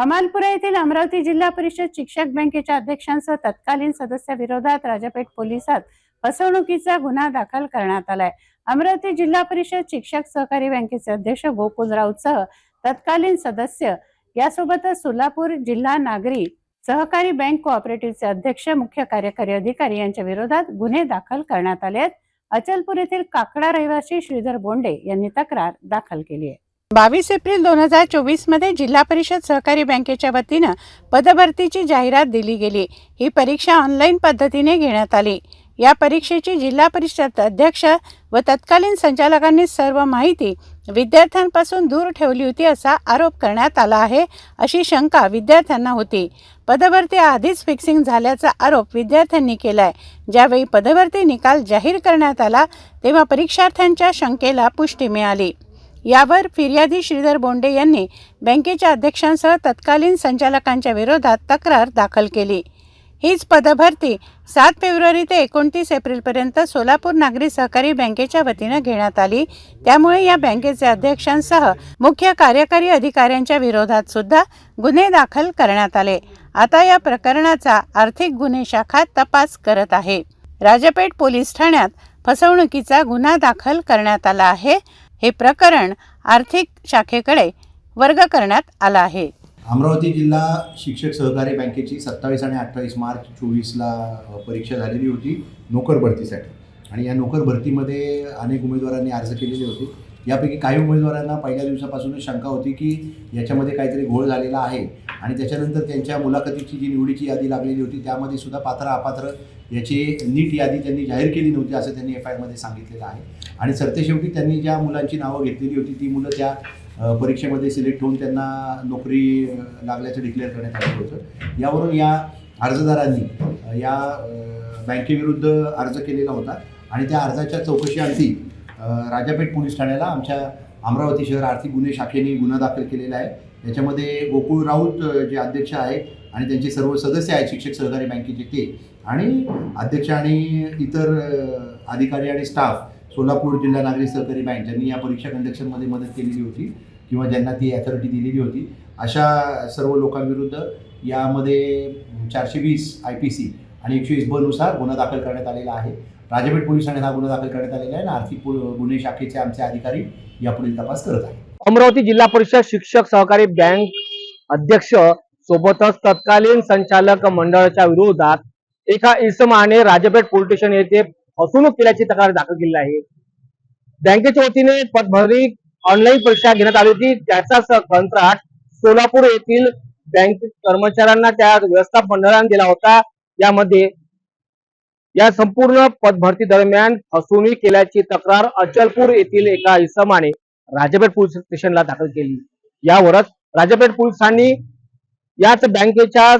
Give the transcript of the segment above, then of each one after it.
हमालपुरा येथील अमरावती जिल्हा परिषद शिक्षक बँकेच्या अध्यक्षांसह तत्कालीन सदस्याविरोधात राजापेठ पोलिसात फसवणुकीचा गुन्हा दाखल करण्यात आलाय. अमरावती जिल्हा परिषद शिक्षक सहकारी बँकेचे अध्यक्ष गोकुल राऊतसह तत्कालीन सदस्य यासोबतच सोलापूर जिल्हा नागरी सहकारी बँक कोऑपरेटिव्हचे अध्यक्ष मुख्य कार्यकारी अधिकारी यांच्या विरोधात गुन्हे दाखल करण्यात आले आहेत. अचलपूर येथील काकडा रहिवासी श्रीधर बोंडे यांनी तक्रार दाखल केली आहे. बावीस एप्रिल दोन हजार चोवीसमध्ये जिल्हा परिषद सहकारी बँकेच्या वतीनं पदभरतीची जाहिरात दिली गेली. ही परीक्षा ऑनलाईन पद्धतीने घेण्यात आली. या परीक्षेची जिल्हा परिषद अध्यक्ष व तत्कालीन संचालकांनी सर्व माहिती विद्यार्थ्यांपासून दूर ठेवली होती असा आरोप करण्यात आला आहे अशी शंका विद्यार्थ्यांना होती. पदभरती आधीच फिक्सिंग झाल्याचा आरोप विद्यार्थ्यांनी केला आहे ज्यावेळी पदभरती निकाल जाहीर करण्यात आला तेव्हा परीक्षार्थ्यांच्या शंकेला पुष्टी मिळाली. यावर फिर्यादी श्रीधर बोंडे यांनी बँकेच्या अध्यक्षांसह तत्कालीन संचालकांच्या विरोधात तक्रार दाखल केली. हीच पदभरती सात फेब्रुवारी ते एकोणतीस एप्रिलपर्यंत सोलापूर नागरी सहकारी बँकेच्या वतीनं घेण्यात आली. त्यामुळे या बँकेचे अध्यक्षांसह मुख्य कार्यकारी अधिकाऱ्यांच्या विरोधात सुद्धा गुन्हे दाखल करण्यात आले. आता या प्रकरणाचा आर्थिक गुन्हे शाखा तपास करत आहे. राजापेठ पोलीस ठाण्यात फसवणुकीचा गुन्हा दाखल करण्यात आला आहे. हे प्रकरण आर्थिक शाखेकडे वर्ग करण्यात आलं आहे. अमरावती जिल्हा शिक्षक सहकारी बँकेची सत्तावीस आणि अठ्ठावीस मार्च चोवीसला परीक्षा झालेली होती नोकर भरतीसाठी. आणि या नोकर भरतीमध्ये अनेक उमेदवारांनी अर्ज केलेले होते. यापैकी काही उमेदवारांना पहिल्या दिवसापासूनच शंका होती की याच्यामध्ये काहीतरी घोळ झालेला आहे. आणि त्याच्यानंतर त्यांच्या मुलाखतीची जी निवडीची यादी लागलेली होती त्यामध्ये सुद्धा पात्र अपात्र याची नीट यादी त्यांनी जाहीर केली नव्हती असं त्यांनी एफ आय आरमध्ये सांगितलेलं आहे. आणि सरतेशेवटी त्यांनी ज्या मुलांची नावं घेतलेली होती ती मुलं त्या परीक्षेमध्ये सिलेक्ट होऊन त्यांना नोकरी लागल्याचं डिक्लेअर करण्यात आलं होतं. यावरून या अर्जदारांनी या बँकेविरुद्ध अर्ज केलेला होता. आणि त्या अर्जाच्या चौकशीअंती अ, राजापेठ पोलीस ठाण्याला आमच्या अमरावती शहर आर्थिक गुन्हे शाखेने गुन्हा दाखल केलेला आहे. याच्यामध्ये गोकुळ राऊत जे अध्यक्ष आहेत आणि त्यांचे सर्व सदस्य आहेत शिक्षक सहकारी बँकेचे ते. आणि अध्यक्ष आणि इतर अधिकारी आणि स्टाफ सोलापूर जिल्हा नागरी सहकारी बँक ज्यांनी या परीक्षा कंडक्शनमध्ये मदत केलेली होती किंवा ज्यांना ती अथॉरिटी दिलेली होती अशा सर्व लोकांविरुद्ध यामध्ये चारशे वीस आय पी सी आणि एकशे वीस बनुसार गुन्हा दाखल करण्यात आलेला आहे. राजपेठ पोलिसांनी हा गुन्हा दाखल करण्यात आलेला आहे आर्थिक गुन्हे शाखेचे आमचे अधिकारी यापुढील तपास करत आहेत. अमरावती जिल्हा परिषद शिक्षक सहकारी बँक अध्यक्ष सोबतच तत्कालीन संचालक मंडळाच्या विरोधात एका इसमाने राजपेठ पोलीस स्टेशन येथे फसवणूक केल्याची तक्रार दाखल केली आहे. बँकेच्या वतीने पदभरणी ऑनलाईन परीक्षा घेण्यात आली होती. त्याचाच कंत्राट सोलापूर येथील बँक कर्मचाऱ्यांना त्या व्यवस्थापन मंडळाने दिला होता. यामध्ये या संपूर्ण पदभरती दरम्यान फसवणूक केल्याची तक्रार अचलपूर येथील एका इसमाने राजापेठ पोलीस स्टेशनला दाखल केली. यावरच राजापेठ पोलिसांनी याच बँकेच्या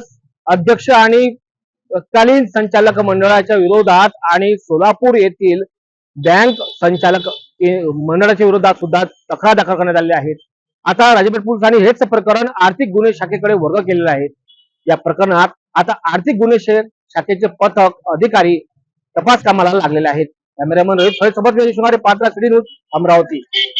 अध्यक्ष आणि तत्कालीन संचालक मंडळाच्या विरोधात आणि सोलापूर येथील बँक संचालक मंडळाच्या विरोधात सुद्धा तक्रार दाखल करण्यात आलेल्या आहेत आता राजापेठ पोलिसांनी हेच प्रकरण आर्थिक गुन्हे शाखेकडे वर्ग केलेलं आहे. या प्रकरणात आता आर्थिक गुन्हे शे- शाखेचे पथक अधिकारी तपास कामाला लागलेले आहेत. कॅमेरामन रोहित सोबत मी शिवणारे पात्रा सिटी न्यूज अमरावती.